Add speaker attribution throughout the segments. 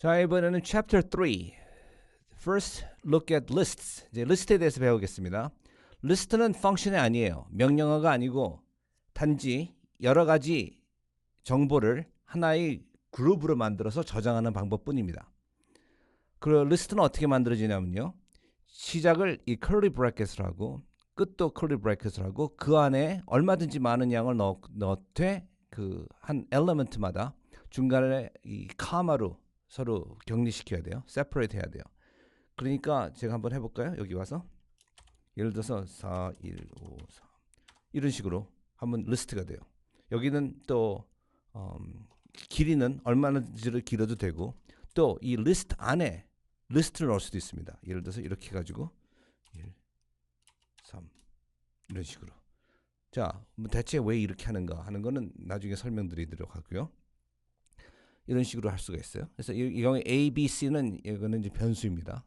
Speaker 1: 자, 이번에는 chapter 3. First look at lists. 이제 리스트에 대해서 배우겠습니다. 리스트는 펑션이 아니에요. 명령어가 아니고 단지 여러 가지 정보를 하나의 그룹으로 만들어서 저장하는 방법뿐입니다. 그 리스트는 어떻게 만들어지냐면요. 시작을 이 curly bracket을 하고 끝도 curly bracket을 하고 그 안에 얼마든지 많은 양을 넣, 넣되 그 한 엘리먼트마다 중간에 이 카마로 서로 격리시켜야 돼요. separate 해야 돼요. 그러니까 제가 한번 해볼까요? 여기 와서 예를 들어서 4, 1, 5, 3 이런 식으로 한번 리스트가 돼요. 여기는 또 음, 길이는 얼마나지를 길어도 되고 또 이 리스트 안에 리스트를 넣을 수도 있습니다. 예를 들어서 이렇게 해가지고 1, 3 이런 식으로 자, 뭐 대체 왜 이렇게 하는가 하는 거는 나중에 설명드리도록 하고요. 이런 식으로 할 수가 있어요. 그래서 이, 이 경우에 A, B, C는 이거는 이제 변수입니다.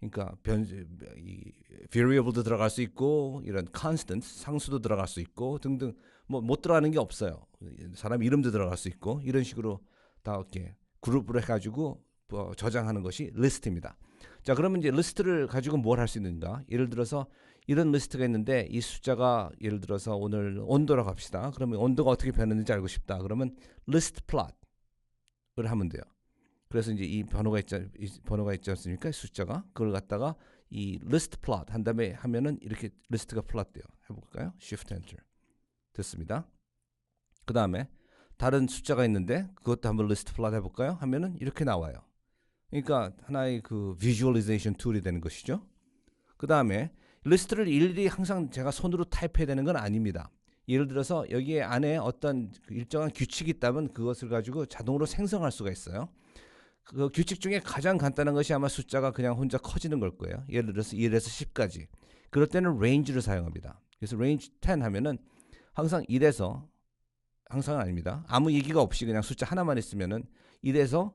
Speaker 1: 그러니까 변수 이 variable도 들어갈 수 있고 이런 constant 상수도 들어갈 수 있고 등등 뭐 못 들어가는 게 없어요. 사람 이름도 들어갈 수 있고 이런 식으로 다 이렇게 그룹으로 해가지고 뭐 저장하는 것이 리스트입니다. 자 그러면 이제 리스트를 가지고 뭘 할 수 있는가? 예를 들어서 이런 리스트가 있는데 이 숫자가 예를 들어서 오늘 온도라고 합시다. 그러면 온도가 어떻게 변했는지 알고 싶다. 그러면 리스트 플롯을 하면 돼요. 그래서 이제 이 번호가 있지, 이 번호가 있지 않습니까? 숫자가 그걸 갖다가 이 리스트 플롯 한 다음에 하면은 이렇게 리스트가 플롯 돼요. 해볼까요? Shift Enter 됐습니다. 그 다음에 다른 숫자가 있는데 그것도 한번 리스트 플롯 해볼까요? 하면은 이렇게 나와요. 그러니까 하나의 그 비주얼리제이션 툴이 되는 것이죠. 그 다음에 리스트를 일일이 항상 제가 손으로 타입해야 되는 건 아닙니다. 예를 들어서 여기에 안에 어떤 그 일정한 규칙이 있다면 그것을 가지고 자동으로 생성할 수가 있어요. 그 규칙 중에 가장 간단한 것이 아마 숫자가 그냥 혼자 커지는 걸 거예요. 예를 들어서 1에서 10까지. 그럴 때는 range를 사용합니다. 그래서 range 10 하면은 항상 1에서 항상은 아닙니다. 아무 얘기가 없이 그냥 숫자 하나만 있으면은 1에서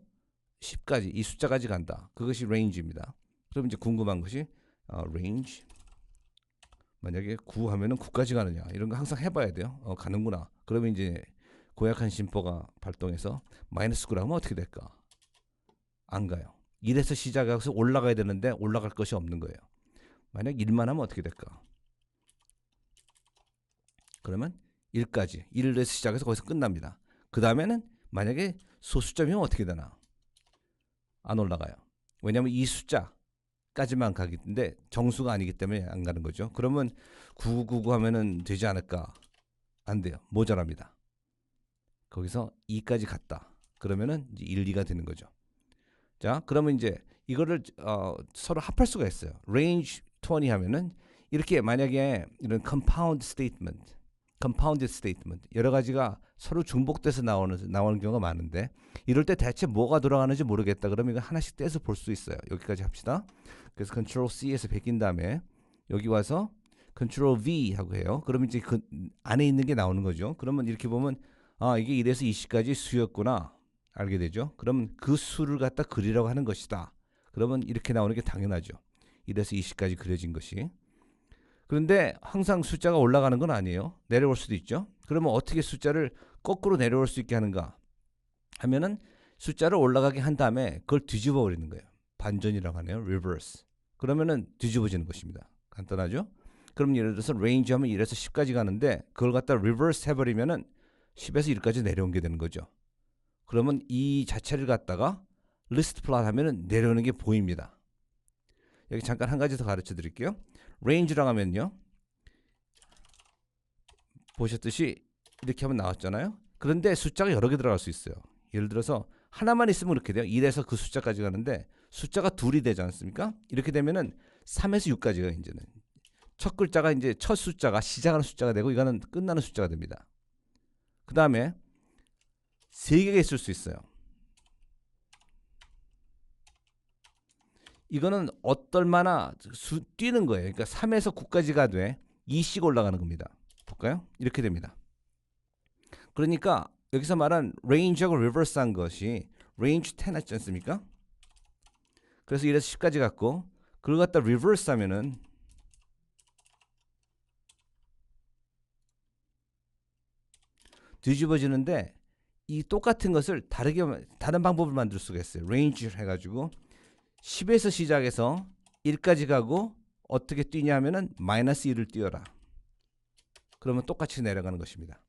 Speaker 1: 10까지 이 숫자까지 간다. 그것이 range입니다. 그럼 이제 궁금한 것이 어, range 만약에 9 하면은 9까지 가느냐 이런 거 항상 해봐야 돼요. 어, 가는구나. 그러면 이제 고약한 심포가 발동해서 마이너스 9라면 어떻게 될까? 안 가요. 1에서 시작해서 올라가야 되는데 올라갈 것이 없는 거예요. 만약 1만 하면 어떻게 될까? 그러면 1까지 1에서 시작해서 거기서 끝납니다. 그 다음에는 만약에 소수점이면 어떻게 되나? 안 올라가요. 왜냐하면 이 숫자 까지만 때문에 정수가 아니기 때문에 안 가는 거죠. 그러면 999 하면은 되지 않을까? 안 돼요. 모자랍니다. 거기서 2까지 갔다. 그러면은 이제 1, 2가 되는 거죠. 자, 그러면 이제 이거를 어, 서로 합할 수가 있어요. range 20 하면은 이렇게 만약에 이런 compound statement, compounded statement 여러 가지가 서로 중복돼서 나오는 나오는 경우가 많은데 이럴 때 대체 뭐가 돌아가는지 모르겠다. 그러면 이거 하나씩 떼서 볼 수 있어요. 여기까지 합시다. 그래서 Ctrl C에서 베낀 다음에 여기 와서 Ctrl V 하고 해요. 그러면 이제 그 안에 있는 게 나오는 거죠. 그러면 이렇게 보면 아 이게 1에서 20까지 수였구나. 알게 되죠. 그럼 그 수를 갖다 그리라고 하는 것이다. 그러면 이렇게 나오는 게 당연하죠. 1에서 20까지 그려진 것이. 그런데 항상 숫자가 올라가는 건 아니에요. 내려올 수도 있죠. 그러면 어떻게 숫자를 거꾸로 내려올 수 있게 하는가? 하면은 숫자를 올라가게 한 다음에 그걸 뒤집어 버리는 거예요. 반전이라고 하네요. reverse. 그러면은 뒤집어지는 것입니다. 간단하죠? 그럼 예를 들어서 range 하면 1에서 10까지 가는데 그걸 갖다 reverse 해버리면은 10에서 1까지 내려온 게 되는 거죠. 그러면 이 자체를 갖다가 리스트 플롯 하면은 내려오는 게 보입니다. 여기 잠깐 한 가지 더 가르쳐 드릴게요. range라고 하면요. 보셨듯이 이렇게 하면 나왔잖아요. 그런데 숫자가 여러 개 들어갈 수 있어요. 예를 들어서 하나만 있으면 이렇게 돼요. 1에서 그 숫자까지 가는데 숫자가 둘이 되지 않습니까? 이렇게 되면은 3에서 6까지가 이제는 첫 글자가 이제 첫 숫자가 시작하는 숫자가 되고 이거는 끝나는 숫자가 됩니다. 그 다음에 세 개가 있을 수 있어요. 이거는 어떨마나 수, 뛰는 거예요. 그러니까 3에서 9까지가 돼 2씩 올라가는 겁니다. 볼까요? 이렇게 됩니다. 그러니까 여기서 말한 range하고 reverse한 것이 range 10 했지 않습니까? 그래서 1에서 10까지 갔고 그걸 갖다 reverse 하면은 뒤집어지는데 이 똑같은 것을 다르게 다른 방법을 만들 수가 있어요. range 해가지고 10에서 시작해서 1까지 가고 어떻게 뛰냐면은 마이너스 1을 뛰어라. 그러면 똑같이 내려가는 것입니다.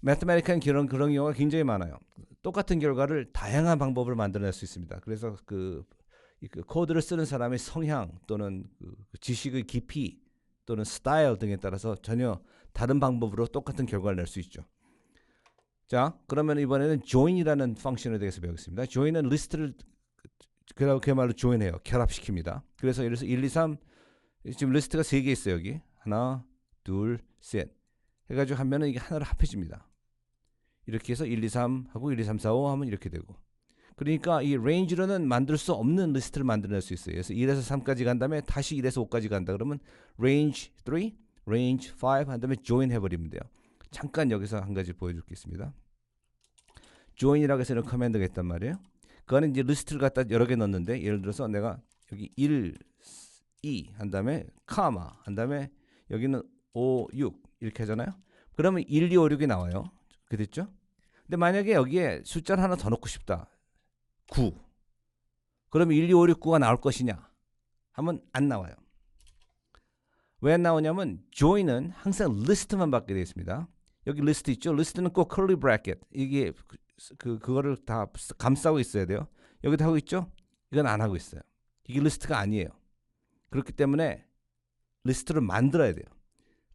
Speaker 1: 매트메리칸 그런 그런 경우가 굉장히 많아요. 똑같은 결과를 다양한 방법을 만들어낼 수 있습니다. 그래서 그, 이그 코드를 쓰는 사람의 성향 또는 그 지식의 깊이 또는 스타일 등에 따라서 전혀 다른 방법으로 똑같은 결과를 낼 수 있죠. 자, 그러면 이번에는 join이라는 펑션에 대해서 배우겠습니다. join은 리스트를 그야말로 그야말로 join해요. 결합시킵니다. 그래서 예를 들어서 1, 2, 3 지금 리스트가 세개 있어요, 여기. 하나, 둘, 셋. 해 가지고 하면은 이게 하나로 합해집니다. 이렇게 해서 1, 2, 3 하고 1, 2, 3, 4, 5 하면 이렇게 되고. 그러니까 이 range로는 만들 수 없는 리스트를 만들어낼 수 있어요. 그래서 1에서 3까지 간 다음에 다시 1에서 5까지 간다 그러면 range 3, range 5한 다음에 join 해버리면 돼요. 잠깐 여기서 한 가지 보여드리겠습니다. join이라고 해서 이런 커맨드가 있단 말이에요. 그거는 이제 리스트를 갖다 여러 개 넣는데 예를 들어서 내가 여기 1, 2 한 다음에 카마 한 다음에 여기는 5, 6 이렇게 하잖아요. 그러면 1, 2, 5, 6이 나와요. 그랬죠? 근데 만약에 여기에 숫자를 하나 더 넣고 싶다. 9. 그러면 1, 2, 5, 6, 9가 나올 것이냐? 하면 안 나와요. 왜 안 나오냐면 join은 항상 리스트만 받게 되어 있습니다. 여기 리스트 있죠? 리스트는 꼭 curly bracket. 이게 그, 그 그거를 다 감싸고 있어야 돼요. 여기도 하고 있죠? 이건 안 하고 있어요. 이게 리스트가 아니에요. 그렇기 때문에 리스트를 만들어야 돼요.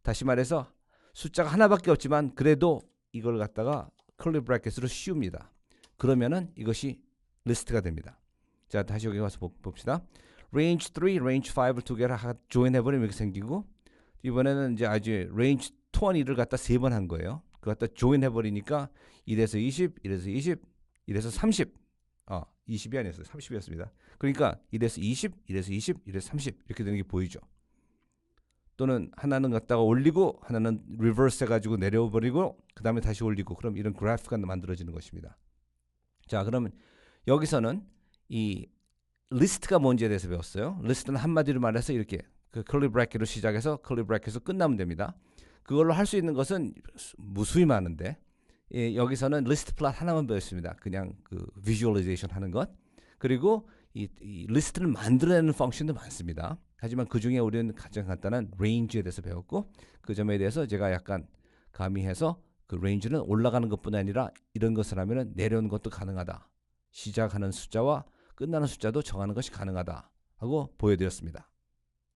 Speaker 1: 다시 말해서 숫자가 하나밖에 없지만 그래도 이걸 갖다가 curly bracket으로 씌웁니다. 그러면은 이것이 리스트가 됩니다. 자, 다시 여기 와서 보- 봅시다. range 3, range 5를 두 개를 하- 조인 해 버리면 이렇게 생기고 이번에는 이제 아주 range 20를 갖다 세 번 한 거예요. 그 갖다 조인 해버리니까 1에서 20, 1에서 20, 1에서 30. 아, 20이 아니었어요. 30이었습니다. 그러니까 1에서 20, 1에서 20, 1에서 30 이렇게 되는 게 보이죠. 또는 하나는 갖다가 올리고 하나는 리버스 해가지고 내려버리고 그 다음에 다시 올리고 그럼 이런 그래프가 만들어지는 것입니다. 자, 그러면 여기서는 이 리스트가 뭔지에 대해서 배웠어요. 리스트는 한마디로 말해서 이렇게 그 curly bracket으로 시작해서 curly bracket으로 끝나면 됩니다. 그걸로 할 수 있는 것은 무수히 많은데 예, 여기서는 리스트 플랫 하나만 배웠습니다. 그냥 그 비주얼리제이션 하는 것. 그리고 이, 이 리스트를 만들어내는 펑션도 많습니다. 하지만 그 중에 우리는 가장 간단한 range에 대해서 배웠고 그 점에 대해서 제가 약간 가미해서 그 range는 올라가는 것뿐 아니라 이런 것을 하면은 내려오는 것도 가능하다. 시작하는 숫자와 끝나는 숫자도 정하는 것이 가능하다 하고 보여드렸습니다.